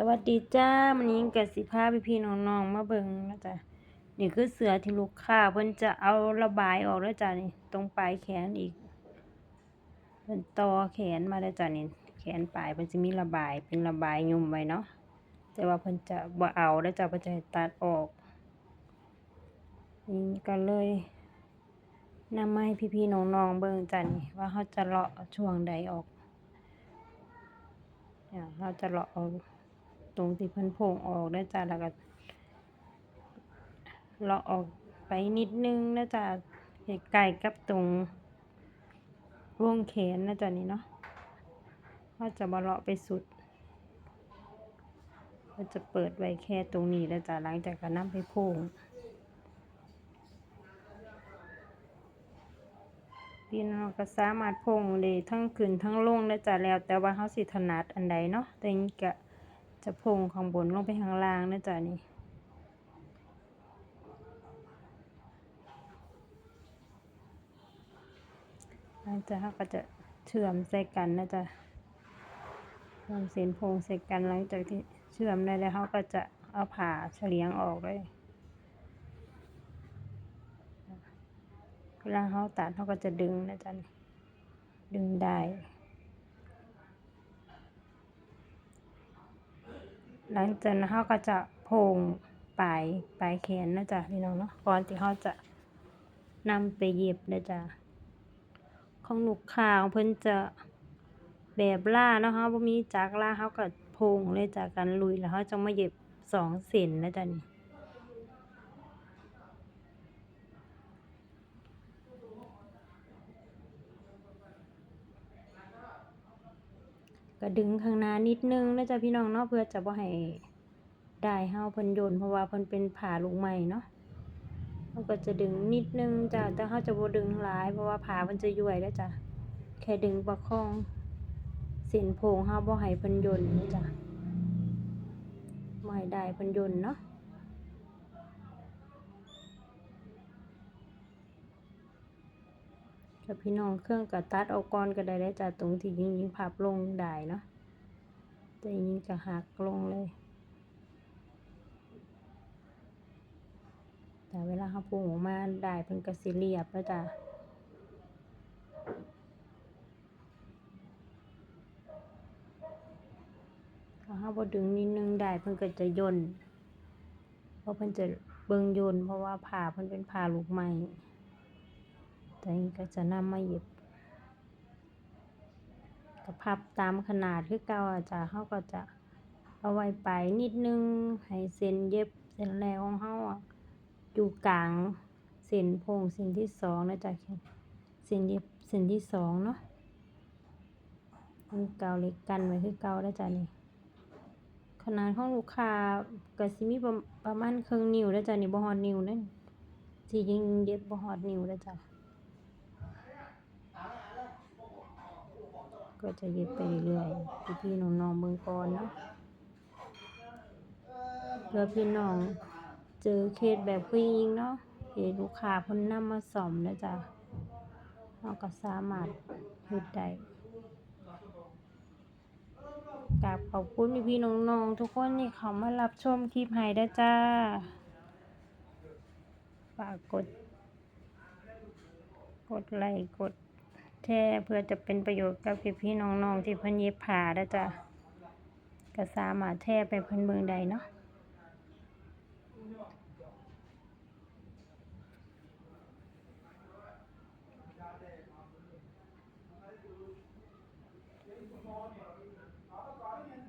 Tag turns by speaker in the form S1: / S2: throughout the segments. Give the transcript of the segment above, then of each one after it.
S1: สวัสดีจ้ามันนี้กับสิพาพี่พี่น้องๆมาเบิ่งนะจ๊ะนี่คือเสือที่ลูกค้าเพิ่นจะเอาระบายออกแล้วจ้ะนี่ตรงปลายแขนอีกเพิ่นต่อแขนมาแล้วจ้ะนี่แขนปลายเพิ่นจะมีระบายเป็นระบายยุ่มไว้เนาะแต่ว่าเพิ่นจะบ่เอาแล้วจ้ะเพิ่นจะตัดออกนี่ก็เลยนำมาให้พี่ๆน้องๆเบิ่งจ้ะนี่ว่าเขาจะเลาะช่วงใดออกเนี่ยเราจะเลาะเอา ตรงที่เพิ่นโพ่งออกนะจ๊ะแล้วก็เลาะออกไปนิดนึงนะจ๊ะใกล้ๆกับตรงวงแขนนะจ๊ะนี่เนาะว่าจะมาเลาะไปสุดก็จะเปิดไว้แค่ตรงนี้นะจ๊ะหลังจากก็นำไปโพงพี่น้องก็สามารถพงได้ทั้งขึ้นทั้งลงนะจ๊ะแล้วแต่ว่าเฮาสิถนัดอันใดเนาะแต่นี่ก็ จะโพงข้างบนลงไปข้างล่างนะจ๊ะนี่หลังจากเขาก็จะเชื่อมใส่กันนะจ๊ะเชื่อมเส้นพงใส่กันหลังจากที่เชื่อมได้แล้วเขาก็จะเอาผ่าเฉลียงออกเลยเวลาเขาตัดเขาก็จะดึงนะจ๊ะดึงได้ หลังจากนั้นเขาก็จะพงปลายปลายแขนนะจ๊ะพี่น้องเนาะก่อนที่เขาจะนำไปเย็บนะจ๊ะของลูกค้าของเพิ่นจะแบบล่าเนาะเขาบ่มีจักรล่าเขาก็พงเลยจากกันลุยแล้วเขาจะมาเย็บสองเส้นนะจ๊ะนี่ ก็ดึงข้างหน้านิดนึงนะจ๊ะพี่น้องเนาะเพื่อจะบ่ให้ได้เฮาเพิ่นโยนเพราะว่าเพิ่นเป็นผ่าลูกใหม่เนาะเราก็จะดึงนิดนึงจ้ะแต่เฮาจะบ่ดึงหลาย เพราะว่าผ่ามันจะย่วยแล้วจ้ะแค่ดึงประคองเส้นโพงเฮาบ่ให้เพิ่นโยนนะจ้ะบ่ให้ได้เพิ่นโยนเนาะ กับพี่น้องเครื่องก็ตัดเอาก่อนก็ได้แล้จ้ะตรงที่ยิงยิงพับลงได้เนาะแต่ยิงก็หักลงเลยแต่เวลาเขาปรุงออกมาได้เพิ่นก็สิเรียบแล้วจ้ะถ้าเขาบ่ดึงนิดนึงได้เพิ่นก็จะย่นเพราะเพิ่นจะเบิ่งย่นเพราะว่าผ้าเพิ่นเป็นผ้าลูกไม้ แต่นี่ก็จะนำมาเย็บก็พับตามขนาดคือเก่าอะจ้ะเขาก็จะเอาไว้ไปนิดนึงให้เส้นเย็บเส้นแรกของเขาอะอยู่กลางเส้นโพงเส้นที่สองนะจ๊ะเส้นเย็บเส้นที่สองเนาะมีเกาเล็กกันไว้คือเกาแล้จ้ะนี่ขนาดของลูกค้าก็สิมีประประมาณครึ่งนิ้วแล้จ้ะนี่บ่ฮอดนิ้วนั่นสิยิงเย็บบ่ฮอดนิ้วแล้จ้ะ ก็จะเย็บไปเรื่อยๆพี่ๆน้องๆเบิ่งกอนเนาะเพื่อพี่น้องเจอเคสแบบผู้หญิงเนาะเห็นลูกค้าพิ่นนำมาซ่อมนะจ๊ะเราก็สามารถเฮ็ดได้กราบขอบคุณพี่ๆน้องๆทุกคนที่เข้ามารับชมคลิปให้เด้จ้า ฝากกด กดไลค์กด แชร์เพื่อจะเป็นประโยชน์กับพี่ๆน้องๆที่เพิ่นเย็บผ้าเด้จ้ะก็สามารถแชร์ไปเพิ่นเบิ่งได้เนาะ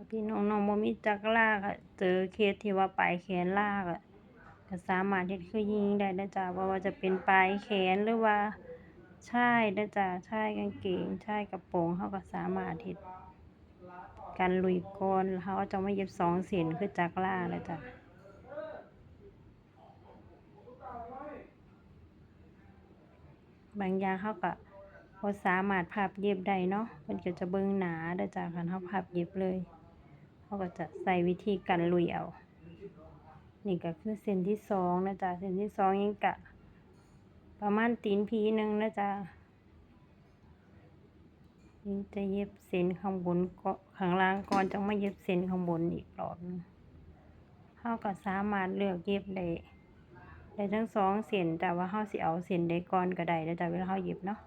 S1: พี่น้องน้องบ่มีจักรลากอะเจอเคสที่ว่าปลายแขนลากอะก็สามารถเฮ็ดคือยิงได้นะจ๊ะบ่ว่าจะเป็นปลายแขนหรือว่า ใชายนะจ๊ะชายกางเกงใชายกระโปรงเขาก็สามารถเฮ็ดกันลุยก่อนแล้วเขาก็จะมาเย็บสองเส้นคือจักรลาแล้วจ้ะบางอย่างเขาก็บ่สามารถพับเย็บได้เนาะมันก็จะเบิ่งหนาเด้จ้ะคันเขาพับเย็บเลยเขาก็จะใส่วิธีการลุยเอานี่ก็คือเส้นที่สองนะจ๊ะเส้นที่สองยังกะ ประมาณตีนผีหนึ่งนะจ๊ะนี่จะเย็บเส้นข้างบนก็ข้างล่างก่อนจังมาเย็บเส้นข้างบนอีกรอบหนึ่งเราก็สามารถเลือกเย็บได้ได้ทั้งสองเส้นแต่ว่าเราสิเอาเส้นใดก่อนก็ได้เด้วจ้ะเวลาเราเย็บเนาะ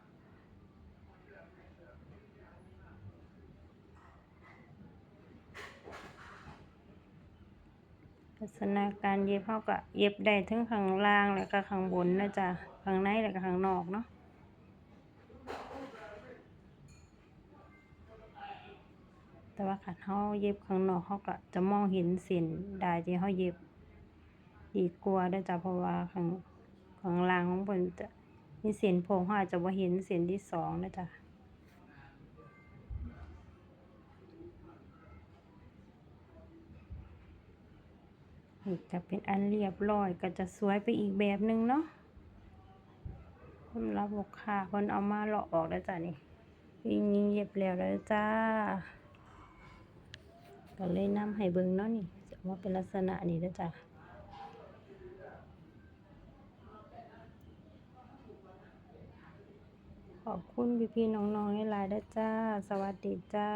S1: ลักษณะการเย็บเราก็เย็บได้ทั้งข้างล่างแล้วก็ข้างบนนะจ๊ะข้างในแล้วก็ข้างนอกเนาะแต่ว่าคันเราเย็บข้างนอกเราก็จะมองเห็นเส้นได้ที่เราเย็บดีกว่าเด้อจ้ะเพราะว่าข้างข้างล่างของเพิ่นจะมีเส้นโค้งเราอาจจะบ่าเห็นเส้นที่สองนะจ๊ะ นี่ก็เป็นอันเรียบร้อยก็จะสวยไปอีกแบบหนึ่งเนาะสำหรับลูกค้าเพิ่นเอามาเลาะออกแล้วจ้ะนี่ยิงยิงเย็บแล้วแล้วจ้า ก็เลยนำให้เบิ่งเนาะนี่จะออกมาเป็นลักษณะนี้แล้วจ้ะขอบคุณพี่ๆน้องๆหลายๆด้จ้า สวัสดีจ้า